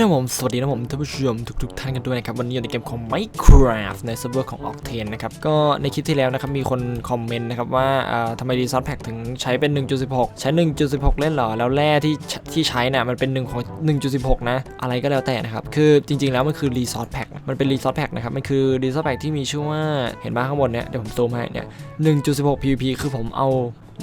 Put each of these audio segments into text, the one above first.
ครับผม สวัสดีนะผมท่านผู้ชมทุกๆท่านกันด้วยนะครับ วันนี้อยู่ในเกมของ Minecraft ในเซิร์ฟเวอร์ของ Octane นะครับ ก็ในคลิปที่แล้วนะครับ มีคนคอมเมนต์นะครับว่าอ่าทำไมรีซอสแพ็กถึงใช้เป็น 1.16 ใช้ 1.16 เล่นเหรอ แล้วแร่ที่ที่ใช้เนี่ยมันเป็น1ของ 1.16 นะ อะไรก็แล้วแต่นะครับ คือจริงๆแล้วมันคือรีซอสแพ็กมันเป็นรีซอสแพ็กนะครับ มันคือรีซอสแพ็กที่มีชื่อว่าเห็นบ้างข้างบนเนี่ยเดี๋ยวผมซูมให้เนี่ย 1.16 PVP คือผมเอา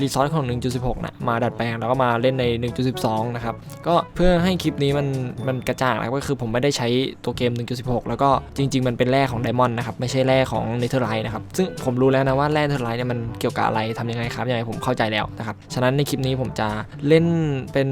รีซอสของ 1.16 นะมาดัดแปลงแล้วก็มาเล่นใน 1.12 นะครับ ก็เพื่อให้คลิปนี้มันมันกระจ่างนะก็คือผมไม่ได้ใช้ตัวเกม 1.16 แล้วก็จริง ๆ มันเป็นแร่ของไดมอนด์นะครับ ไม่ใช่แร่ของเนเธอร์ไลท์นะครับ ซึ่งผมรู้แล้วนะว่าแร่เนเธอร์ไลท์เนี่ยมันเกี่ยวกับอะไรทำยังไงครับยังไงผมเข้าใจแล้วนะครับ ฉะนั้นในคลิปนี้ผมจะเล่นเป็น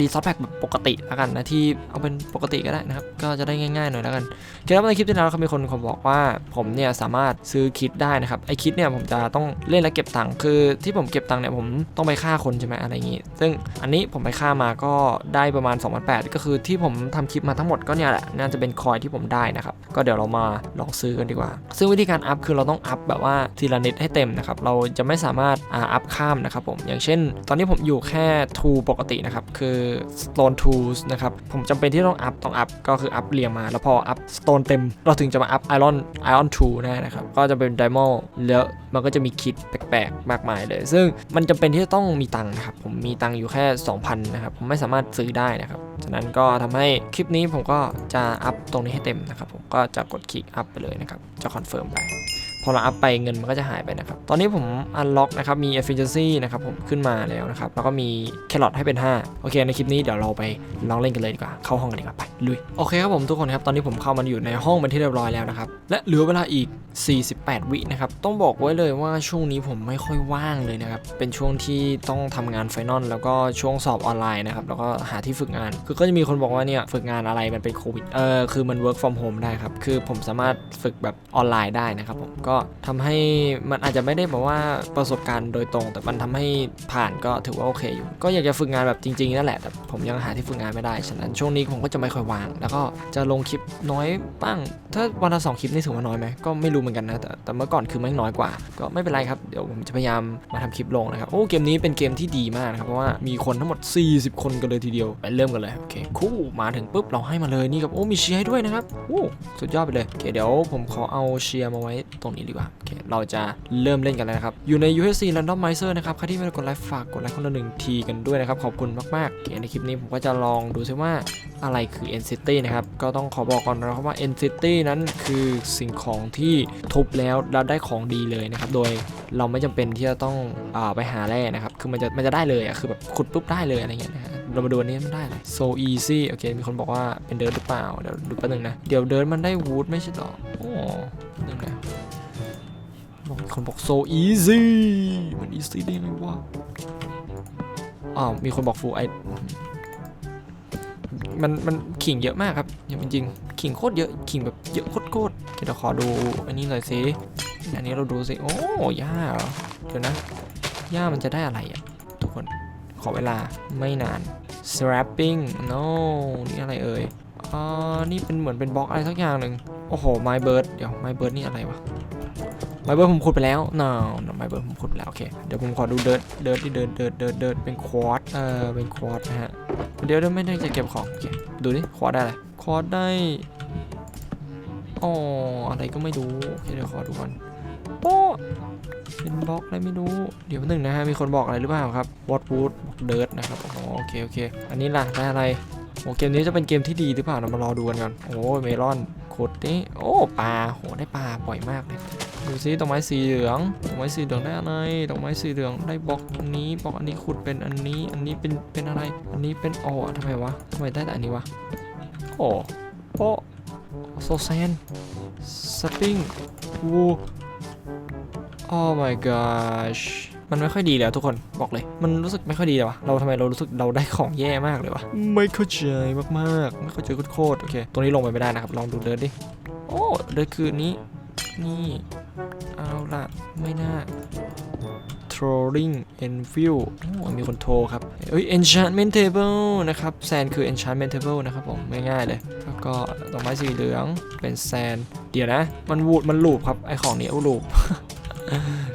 รีซอสแพ็กแบบปกติแล้วกันนะที่เอาเป็นปกติก็ได้นะครับก็จะได้ง่ายๆหน่อยแล้วกันโอเครับในคลิปที่แล้วเขามีคนคนบอกว่าผมเนี่ยสามารถซื้อคิดได้นะครับไอคิดเนี่ยผมจะต้องเล่นและเก็บตังค์คือที่ผมเก็บตังเนี่ยผมต้องไปฆ่าคนใช่ไหมอะไรอย่างงี้ ซึ่งอันนี้ผมไปฆ่ามาก็ได้ประมาณ 2,800 ก็คือที่ผมทำคลิปมาทั้งหมดก็เนี่ยแหละ น่าจะเป็นคอยที่ผมได้นะครับ ก็เดี๋ยวเรามาลองซื้อกันดีกว่า ซึ่งวิธีการอัพคือเราต้องอัพแบบว่าทีละนิดให้เต็มนะครับ เราจะไม่สามารถอัพข้ามนะครับผม อย่างเช่น ตอนนี้ผมอยู่แค่ tool ปกตินะครับ คือ stone tools นะครับ ผมจำเป็นที่ต้องอัพ ต้องอัพ ก็คืออัพเรียงมา แล้วพออัพ stone เต็ม เราถึงจะมาอัพ iron iron 2ได้นะครับ ก็จะเป็น diamond แล้วมันก็จะมีคิดแปลกๆ มากมายเลย ซึ่งมันจำเป็นที่จะต้องมีตังค์นะครับ ผมมีตังค์อยู่แค่ 2,000นะครับ ผมไม่สามารถซื้อได้นะครับ ฉะนั้นก็ทำให้คลิปนี้ผมก็จะอัพตรงนี้ให้เต็มนะครับ ผมก็จะกดคลิกอัพไปเลยนะครับ จะคอนเฟิร์มไป พอเราอัพไปเงินมันก็จะหายไปนะครับ ตอนนี้ผม unlock นะครับ มี efficiency นะครับผมขึ้นมาแล้วนะครับ แล้วก็มี carrot ให้เป็น 5 โอเค ในคลิปนี้เดี๋ยวเราไปลองเล่นกันเลยดีกว่า เข้าห้องกันดีกว่าไป ลุย โอเคครับผมทุกคนครับ ตอนนี้ผมเข้ามาอยู่ในห้องเป็นที่เรียบร้อยแล้วนะครับ และเหลือเวลาอีก 48 วินะครับ ต้องบอกไว้เลยว่าช่วงนี้ผมไม่ค่อยว่างเลยนะครับ เป็นช่วงที่ต้องทำงานไฟนอลแล้วก็ช่วงสอบออนไลน์นะครับ แล้วก็หาที่ฝึกงาน คือก็จะมีคนบอกว่าเนี่ยฝึกงานอะไรมันเป็นโควิด เออคือมัน work from home ได้ครับ คือผมสามารถฝึกแบบออนไลน์ได้นะครับผมกทำให้มันอาจจะไม่ได้แบบว่าประสบการณ์โดยตรง แต่มันทำให้ผ่านก็ถือว่าโอเคอยู่ ก็อยากจะฝึกงานแบบจริงๆนั่นแหละ แต่ผมยังหาที่ฝึกงานไม่ได้ ฉะนั้นช่วงนี้ผมก็จะไม่ค่อยวาง แล้วก็จะลงคลิปน้อยบ้าง ถ้าวันละสองคลิปนี่ถือว่าน้อยไหมก็ไม่รู้เหมือนกันนะ แต่แต่เมื่อก่อนคือไม่น้อยกว่า ก็ไม่เป็นไรครับ เดี๋ยวผมจะพยายามมาทำคลิปลงนะครับ โอ้เกมนี้เป็นเกมที่ดีมากนะครับ เพราะว่ามีคนทั้งหมด 40 คนกันเลยทีเดียว ไปเริ่มกันเลย โอเค คู่มาถึงปุ๊บเราให้มาเลยนี่ครับ โอ้มีเชียร์ให้ด้วยนะครับ โอ้สุดยอดไปเลย โอเคเดี๋ยวผมขอเอาเชียร์มาไว้ตรงนี้ดีกว่าโอเคเราจะเริ่มเล่นกันแล้วนะครับ อยู่ใน UHC Randomizer นะครับ ใครที่ไม่ได้กดไลค์ฝากกดไลค์คนละหนึ่งทีกันด้วยนะครับ ขอบคุณมากๆโอเคในคลิปนี้ผมก็จะลองดูซิว่าอะไรคือ N City นะครับ ก็ต้องขอบอกก่อนนะครับว่า N City นั้นคือสิ่งของที่ทุบแล้วแล้วได้ของดีเลยนะครับ โดยเราไม่จำเป็นที่จะต้องอไปหาแร่นะครับ คือมันจะมันจะได้เลยอะ คือแบบขุดปุ๊บได้เลยอะไรเงี้ยนะฮะเรามาดูอันนี้มันได้เลย so easy โอเค มีคนบอกว่าเป็นเดิร์หรือเปล่า เดี๋ยวดูแป๊บนึงนะ เดี๋ยวเดิร์มันได้วูดไม่ใช่หรอ โอ้นึงนะ คนบอก so easy มัน easy ได้ไงวะ อ้าว มีคนบอก full i มันมันขิงเยอะมากครับอย่างจริงๆขิงโคตรเยอะขิงแบบเยอะโคตรโคตรเดี๋ยวขอดูอันนี้หน่อยสิอันนี้เราดูสิ โอ้ย่าเหรอเดี๋ยวนะย่ามันจะได้อะไรอะ ทุกคนขอเวลาไม่นาน strapping no นี่อะไรเอ่ยอ่านี่เป็นเหมือนเป็นบล็อกอะไรสักอย่างหนึ่งโอ้โห my bird เดี๋ยว my bird นี่อะไรวะ my bird ผมขุดไปแล้ว no no my bird ผมขุดไปแล้วโอเค เดี๋ยวผมขอดูเดิร์ดเดิร์ดที่เดิร์ดเดิร์ดเดิร์ดเดิร์ดเป็นควอตเออเป็นควอตนะฮะ เดี๋ยวเดี๋ยวไม่ได้จะเก็บของโอเค ดูดิควอดได้อะไรควอดได้อ๋ออะไรก็ไม่รู้โอเคเดี๋ยวขอดูก่อนโอ้เป็นบล็อกอะไรไม่รู้ เดี๋ยวหนึ่งนะฮะ มีคนบอกอะไรหรือเปล่าครับวอตวูดบอกเดิร์ดนะครับอ๋อโอเคโอเค อันนี้ล่ะได้อะไรโอ้เกมนี้จะเป็นเกมที่ดีหรือเปล่าเรามารอดูกันก่อน โอ้เมลอนขุดนี่โอ้ปลาโหได้ปลาบ่อยมากเลย ดูซิดอกไม้สีเหลืองดอกไม้สีเหลืองได้อะไรดอกไม้สีเหลืองได้บล็อกนี้บล็อกอันนี้ขุดเป็นอันนี้ อันนี้เป็นเป็นอะไร อันนี้เป็นโอ้ทำไมวะทำไมได้แต่อันนี้วะโอ้โอ้โซแซนสปริงวูโอ้ my gosh มันไม่ค่อยดีแล้วทุกคนบอกเลย มันรู้สึกไม่ค่อยดีเลยวะเราทำไมเรารู้สึกเราได้ของแย่มากเลยวะไม่เข้าใจมากๆ ไม่เข้าใจโคตรโอเคตรงนี้ลงไปไม่ได้นะครับลองดูเดินดิโอ้เดินคือนี้ นี่ เอาละไม่น่า trolling enfield โอ้มีคนโทรครับ เอ้ย enchantment table นะครับ แซนคือ enchantment table นะครับผม ง่ายๆเลย แล้วก็ดอกไม้สีเหลืองเป็นแซน เดี๋ยวนะ มันวูด มันลูปครับ ไอของนี้เอาลูป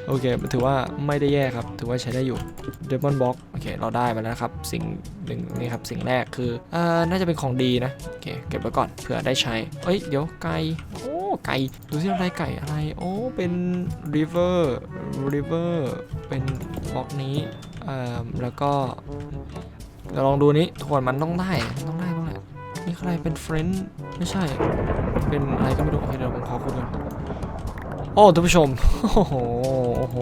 โอเคถือว่าไม่ได้แย่ครับ ถือว่าใช้ได้อยู่ Demon Box โอเค เราได้มาแล้วครับ สิ่งหนึ่งนี่ครับ สิ่งแรกคือ อ่อน่าจะเป็นของดีนะ โอเค เก็บไว้ก่อน เผื่อได้ใช้ เอ้ย เดี๋ยวไก่โอ้ ไก่ดูสิอะไรไก่อะไร โอ้เป็น river river เป็นบล็อกนี้เอ่อแล้วก็เดี๋ยวลองดูนี้ทุกคนมันต้องได้ต้องได้ต้องได้นี่ใครเป็น friend ไม่ใช่ เป็นอะไรก็ไม่รู้โอเคเดี๋ยวผมขอคุณก่อนโอ้ท่านผู้ชม โอ้โห โอ้โห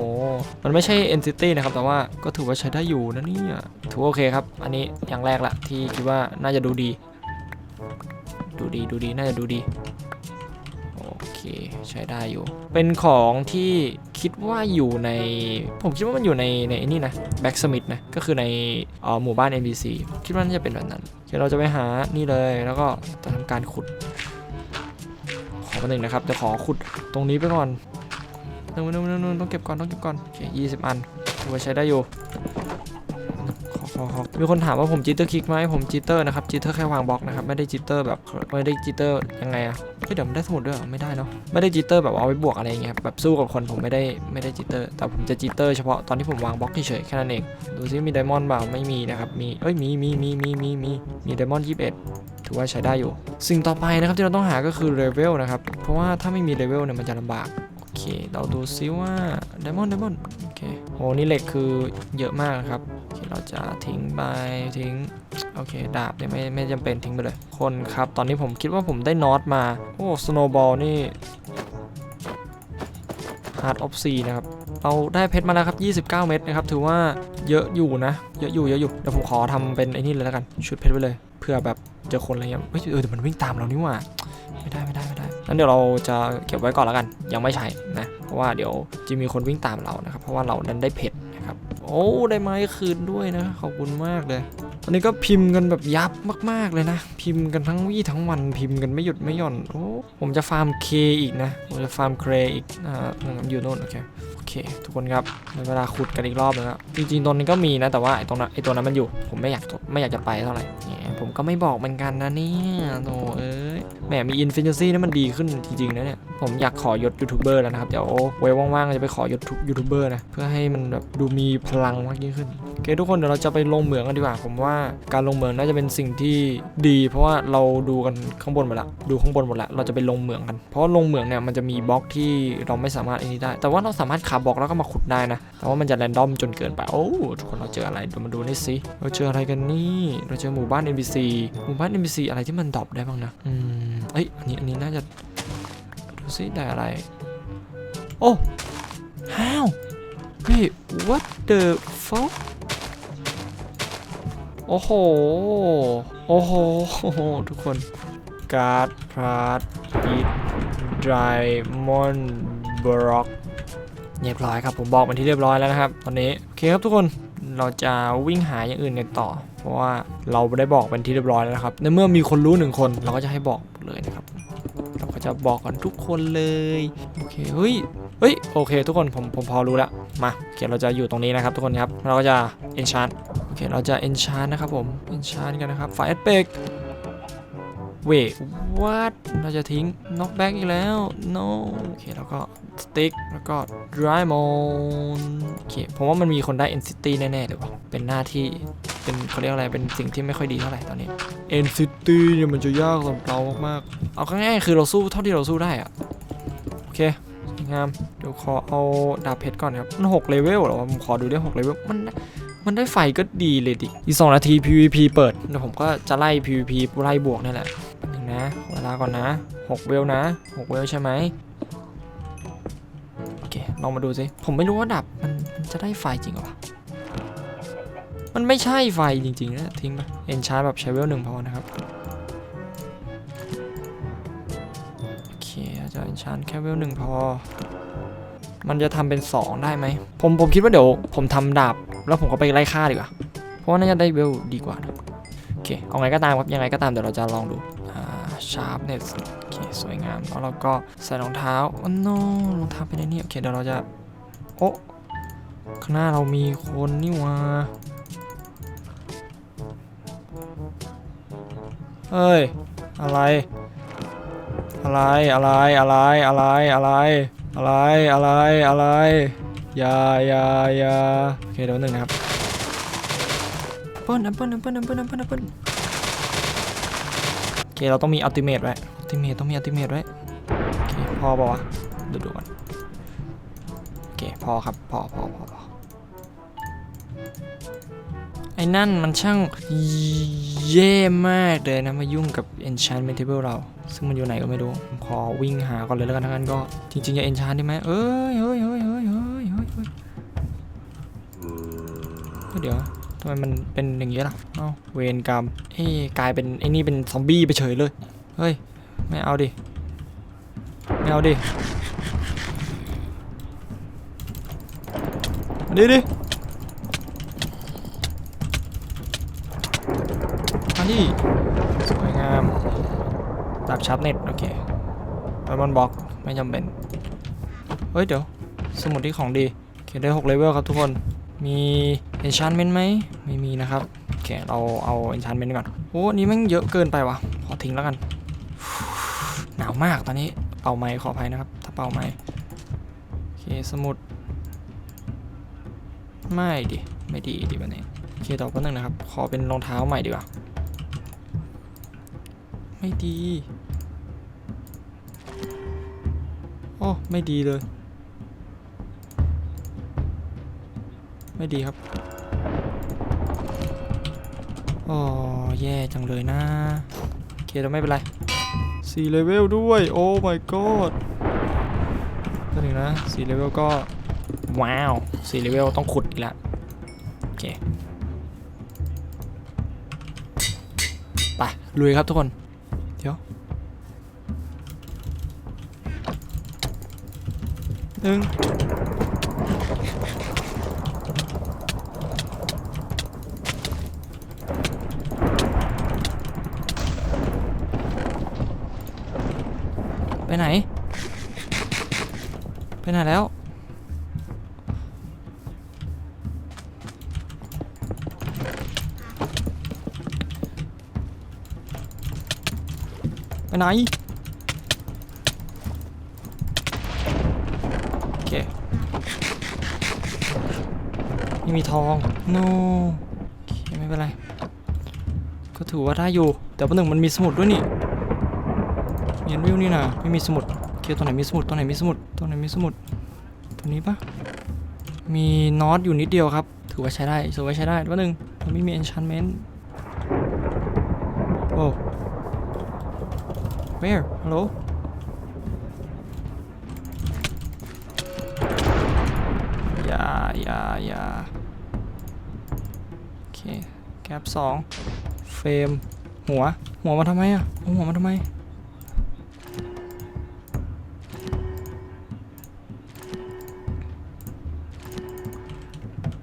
มันไม่ใช่ entity นะครับ แต่ว่าก็ถือว่าใช้ได้อยู่นะเนี่ยถือว่าโอเคครับ อันนี้อย่างแรกละที่คิดว่าน่าจะดูดี ดูดี ดูดี น่าจะดูดี ใช้ได้อยู่ เป็นของที่คิดว่าอยู่ใน ผมคิดว่ามันอยู่ในในนี่นะ Blacksmith นะ ก็คือในออหมู่บ้าน NPC คิดว่าน่าจะเป็นแบบนั้นโอเคเราจะไปหานี่เลยแล้วก็จะทำการขุด ขอมาหนึ่งนะครับเดี๋ยวขอขุดตรงนี้ไปก่อนนึงนึงนึงนึงต้องเก็บก่อนต้องเก็บก่อนโอเคยี่สิบอันถือว่าใช้ได้อยู่ ขอขอขอมีคนถามว่าผมจิตเตอร์คลิกไหมผมจิตเตอร์นะครับจิตเตอร์แค่วางบล็อกนะครับไม่ได้จิตเตอร์แบบไม่ได้จิตเตอร์ยังไงอะเฮ้ยเดี๋ยวมันได้สมุดด้วยไม่ได้เนาะไม่ได้จิตเตอร์แบบเอาไว้บวกอะไรอย่างเงี้ยครับแบบสู้กับคนผมไม่ได้ไม่ได้จิตเตอร์ แต่ผมจะจิตเตอร์เฉพาะตอนที่ผมวางบล็อกเฉยๆแค่นั้นเองดูซิมีไดมอนด์เปล่าไม่มีนะครับมีเอ้ยมีมีมีมีมีมีมีไดมอนด์ยี่สิบเอ็ดถือว่าใช้ได้อยู่ สิ่งต่อไปนะครับที่เราต้องหาก็คือเลเวลนะครับเพราะว่าถ้าไม่มีเลเวลเนี่ยมันจะลำบาก เคเราดูซิว่าไดมอนด์ไดมอนด์โอเคโอ้นี่เหล็กคือเยอะมากครับโอเคเราจะทิ้งไปทิ้งโอเคดาบเนี่ยไม่ไม่จำเป็นทิ้งไปเลย คนครับ ตอนนี้ผมคิดว่าผมได้น็อตมา โอ้สโนบอลนี่ Heart of Sea นะครับ เราได้เพชรมาแล้วครับ 29 เม็ดนะครับ ถือว่าเยอะอยู่นะ เยอะอยู่ เยอะอยู่ เดี๋ยวผมขอทำเป็นไอ้นี่เลยแล้วกัน ชุดเพชรไว้เลย เพื่อแบบเจอคนอะไรเงี้ย เฮ้ย เออแต่มันวิ่งตามเรานี่หว่า ไม่ได้ไม่ได้ไม่ได้งั้นเดี๋ยวเราจะเก็บไว้ก่อนแล้วกัน ยังไม่ใช้นะเพราะว่าเดี๋ยวจะมีคนวิ่งตามเรานะครับ เพราะว่าเราดันได้เพชรนะครับ โอ้ได้ไม้คืนด้วยนะขอบคุณมากเลยตอนนี้ก็พิมพ์กันแบบยับมาก ๆ เลยนะ พิมพ์กันทั้งวี่ทั้งวันพิมพ์กันไม่หยุดไม่หย่อนโอ้ผมจะฟาร์มเคอีกนะผมจะฟาร์มเครอีกอ่าอยู่โน่นโอเคโอเค ทุกคนครับเวลาขุดกันอีกรอบนึงครับจริงๆตอนนี้ก็มีนะแต่ว่าไอ้ตรงนั้นไอ้ตัวนั้นมันอยู่ ผมไม่อยากไม่อยากจะไปเท่าไหร่ ผมก็ไม่บอกเหมือนกันนะเนี่ยโธ่เอ้ยแหมมีอินฟินิตี้นี่มันดีขึ้นจริงๆนะเนี่ยผมอยากขอยศยูทูบเบอร์แล้วนะครับ เดี๋ยวไว้ว่างๆจะไปขอยศยูทูบเบอร์นะ เพื่อให้มันแบบดูมีพลังมากยิ่งขึ้นโอเคทุกคนเดี๋ยวเราจะไปลงเหมืองกันดีกว่า ผมว่าการลงเหมืองน่าจะเป็นสิ่งที่ดี เพราะว่าเราดูกันข้างบนหมดละดูข้างบนหมดละเราจะไปลงเหมืองกัน เพราะว่าลงเหมืองเนี่ยมันจะมีบล็อกที่เราไม่สามารถอันนี้ได้ แต่ว่าเราสามารถขาบล็อกแล้วก็มาขุดได้นะแต่ว่ามันจะแรนดอมจนเกินไปโอ้ทุกคนเราเจออะไรเดี๋ยวมาดูนี่สิเราเจออะไรกันนี่ เราเจอหมู่บ้าน NPC หมู่บ้าน NPC อะไรที่มันดรอปได้บ้างนะ อืม เอ้ย อันนี้ อันนี้น่าจะ ดูสิได้อะไร โอ้ how wait what the fuck โอ้โห โอ้โห ทุกคน การ์ดพาร์ตอีทไดมอนด์บล็อกเรียบร้อยครับ ผมบอกมันที่เรียบร้อยแล้วนะครับ ตอนนี้ โอเคครับทุกคน เราจะวิ่งหาอย่างอื่นกันต่อ เพราะว่าเราได้บอกเป็นที่เรียบร้อยแล้วนะครับในเมื่อมีคนรู้หนึ่งคนเราก็จะให้บอกเลยนะครับเราก็จะบอกกันทุกคนเลยโอเคเฮ้ยเฮ้ยโอเค ทุกคนผมผมพอรู้แล้วมาโอเคเราจะอยู่ตรงนี้นะครับทุกคนครับเราก็จะ enchant โอเคเราจะ enchant นะครับผม enchant กันนะครับไฟเอสเปก ราจะทิ้ง knock back อีกแล้ว no โอเค แล้วก็ stick แล้วก็ dry mold โอเคผมว่ามันมีคนได้ entity แน่ๆเลยว่ะเป็นหน้าที่เป็นเขาเรียกอะไรเป็นสิ่งที่ไม่ค่อยดีเท่าไหร่ตอนนี้ entity เนี่ยมันจะยากสำหรับเรามากๆ เอาง่ายๆคือเราสู้เท่าที่เราสู้ได้อะโอเคสวยงามเดี๋ยวขอเอาดาบเพชรก่อนครับ มัน6เลเวลเหรอวะผมขอดูได้6เลเวลมัน มันได้ไฟก็ดีเลยดิ อีก 2 นาที PVP เปิด เดี๋ยวผมก็จะไล่ PVP ไล่บวกนี่แหละแป๊บนึงนะ เวลาก่อนนะ 6 เวลนะ 6 เวลใช่ไหมโอเค ลองมาดูสิ ผมไม่รู้ว่าดาบมันจะได้ไฟจริงหรอวะ มันไม่ใช่ไฟจริงๆนะทิ้งไปเอนชาร์แบบใช้เวลหนึ่งพอนะครับ โอเคอาจจะเอนชาร์แค่เวลหนึ่งพอ มันจะทำเป็น 2 ได้ไหม ผมผมคิดว่าเดี๋ยว ผมทำดาบ แล้วผมก็ไปไล่ฆ่าดีกว่า เพราะว่าน่าจะได้เวลดีกว่านะโอเค เอาไงก็ตามครับ ยังไงก็ตามเดี๋ยวเราจะลองดู อ่า ชาร์ปเนสโอเค สวยงาม แล้วเราก็ใส่รองเท้าโอ้ no รองเท้าเป็นไอ้นี่ โอเค เดี๋ยวเราจะ โอ้ข้างหน้าเรามีคนนี่ว่าเฮ้ย อะไร อะไร อะไร อะไร อะไร อะไร อะไรอะไรอะไรอย่าอย่าอย่าโอเคเดี๋ยวหนึ่งนะครับเปิ้ลแอปเปิ้ลแอปเปิ้ลแอปเปิ้ลแอปเปิ้ลแอปเปิ้ลโอเคเราต้องมีอัลติเมทไว้อัลติเมทต้องมีอัลติเมทไว้โอเคพอป่าวะดูดูกันโอเคพอครับพอพอพอพอไอ้นั่นมันช่างเย่มากเลยนะมายุ่งกับ enchantment table เรา ซึ่งมันอยู่ไหนก็ไม่รู้ผมขอวิ่งหาก่อนเลยแล้วกันทั้งนั้นก็จริงๆจะ enchant ได้ไหมเอ้ยเฮ้ยเฮ้ยเฮ้ยเฮ้ยเฮ้ยเดี๋ยวทำไมมันเป็นอย่างเงี้ล่ะเอ้าเวรกรรมเอ้กลายเป็นไอ้นี่เป็นซอมบี้ไปเฉยเลยเฮ้ยไม่เอาดิไม่เอาดิดิดิมาดิสวยงาม ดาบชาร์ปเน็ตโอเคไบบอลบล็อกไม่จำเป็น เฮ้ยเดี๋ยว สมุดที่ของดีโอเคได้6เลเวลครับทุกคน มี enchantment ไหมไม่มีนะครับ โอเค เราเอา enchantment ก่อน โอ้นนี้แม่งเยอะเกินไปว่ะ ขอทิ้งแล้วกัน หนาวมากตอนนี้ เป่าไม้ขออภัยนะครับ ถ้าเป่าไม้โอเค สมุด ไม่ดิ ไม่ดีดิวันนี้โอเคต่อแป๊บนึงนะครับ ขอเป็นรองเท้าใหม่ดีกว่า ไม่ดี โอ้ ไม่ดีเลย ไม่ดีครับ อ๋อ แย่จังเลยนะ โอเคเราไม่เป็นไร4เลเวลด้วย โอ้ my god ก็ถึงนะ4เลเวลก็ ว้าว4เลเวลต้องขุดอีกล้วโอเค ไปลุยครับทุกคน หนึ่งไปไหน ไปไหนแล้วไปไหน โอเคไมีทอง no โอเคไม่เป็นไร ก็ถือว่าได้อยู่ แต่ประหนึ่งมันมีสมุดด้วยนี่เมียนวิวนี่นะไม่มีสมุดเคตัวไหนมีสมุดตัวไหนมีสมุดตัวไหนมีสมุดตัวนี้ปะมีน็อตอยู่นิดเดียวครับ ถือว่าใช้ได้ถือว่าใช้ได้ประหนึ่งมันไม่มี enchantment โอ้ Where? Hello? อย่าอย่าอย่า แคปสองเฟรม หัว หัวมาทำไมอะหัวมาทำไม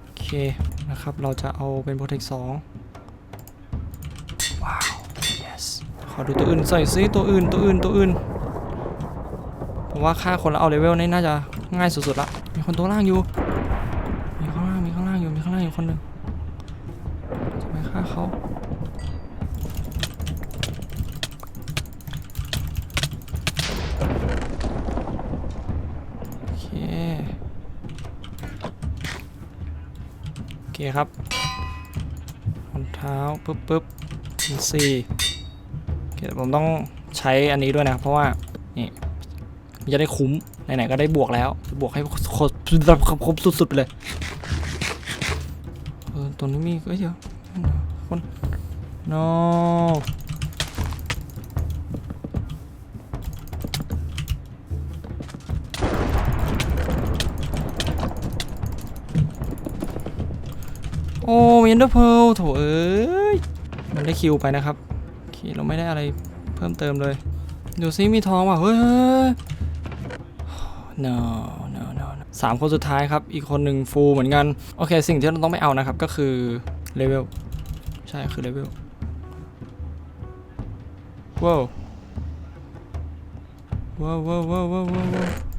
โอเค นะครับ เราจะเอาเป็นโปรเทคสองว้าว yes ขอดูตัวอื่นใส่ซิตัวอื่น ตัวอื่น ตัวอื่น ผมว่าฆ่าคนแล้วเอาเลเวลนี่น่าจะง่ายสุดๆละ มีคนตัวล่างอยู่ มีข้างล่าง มีข้างล่างอยู่ มีข้างล่างอยู่คนหนึ่งจะไป ฆ่าเขาโอเคโอเคครับรองเท้าปึ๊บปึ๊บอินซีโอเคผมต้องใช้อันนี้ด้วยนะเพราะว่านี่มันจะได้คุ้มไหนๆก็ได้บวกแล้ว บวกให้ครบครบสุดๆไปเลยเออตัวนี้มีเอ้เยวนั่นเหรอ คน no โอ้เวนเดอร์เพลโถเอ้ย มันได้คิวไปนะครับโอเคเราไม่ได้อะไรเพิ่มเติมเลย ดูซิมีทองว่ะ เฮ้ยเฮ้ย no no no no สามคนสุดท้ายครับ อีกคนหนึ่งฟูเหมือนกัน โอเค สิ่งที่เราต้องไม่เอานะครับก็คือ เลเวล ใช่ คือเลเวล ว้าวว้าวว้าวว้าวว้าวว้าว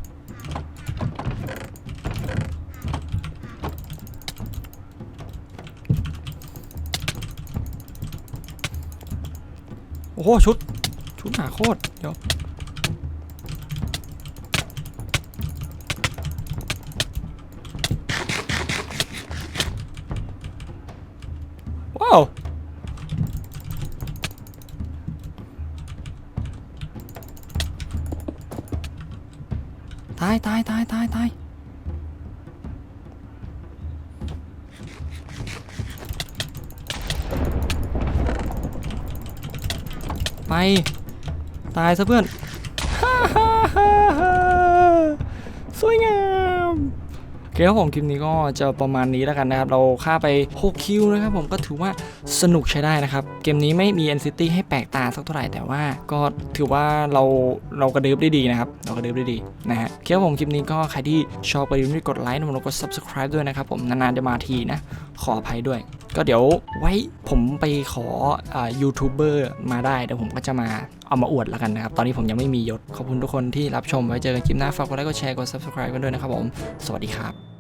โอ้โหชุด ชุดหนาโคตร เดี๋ยว อ้าวตายตายตายตายตายไป ตายซะเพื่อน สวยงามโอ เคครับผมคลิปนี้ก็จะประมาณนี้แล้วกันนะครับ เราฆ่าไป6คิวนะครับผมก็ถือว่าสนุกใช้ได้นะครับ เกมนี้ไม่มี NCT ให้แปลกตาสักเท่าไหร่แต่ว่าก็ถือว่าเราเรากระดึบได้ดีนะครับ เรากระดึบได้ดีนะฮะเคครับผมคลิปนี้ก็ใครที่ชอบก็อย่าลืมกดไลค์นะแล้วก็ subscribe ด้วยนะครับผมนานๆจะมาทีนะ ขออภัยด้วย ก็เดี๋ยวไว้ผมไปขออ่ายูทูบเบอร์มาได้เดี๋ยวผมก็จะมา เอามาอวดแล้วกันนะครับ ตอนนี้ผมยังไม่มียศ ขอบคุณทุกคนที่รับชม ไว้เจอกันคลิปหน้า ฝากกดไลค์ กดแชร์ กด subscribe กันด้วยนะครับผม สวัสดีครับ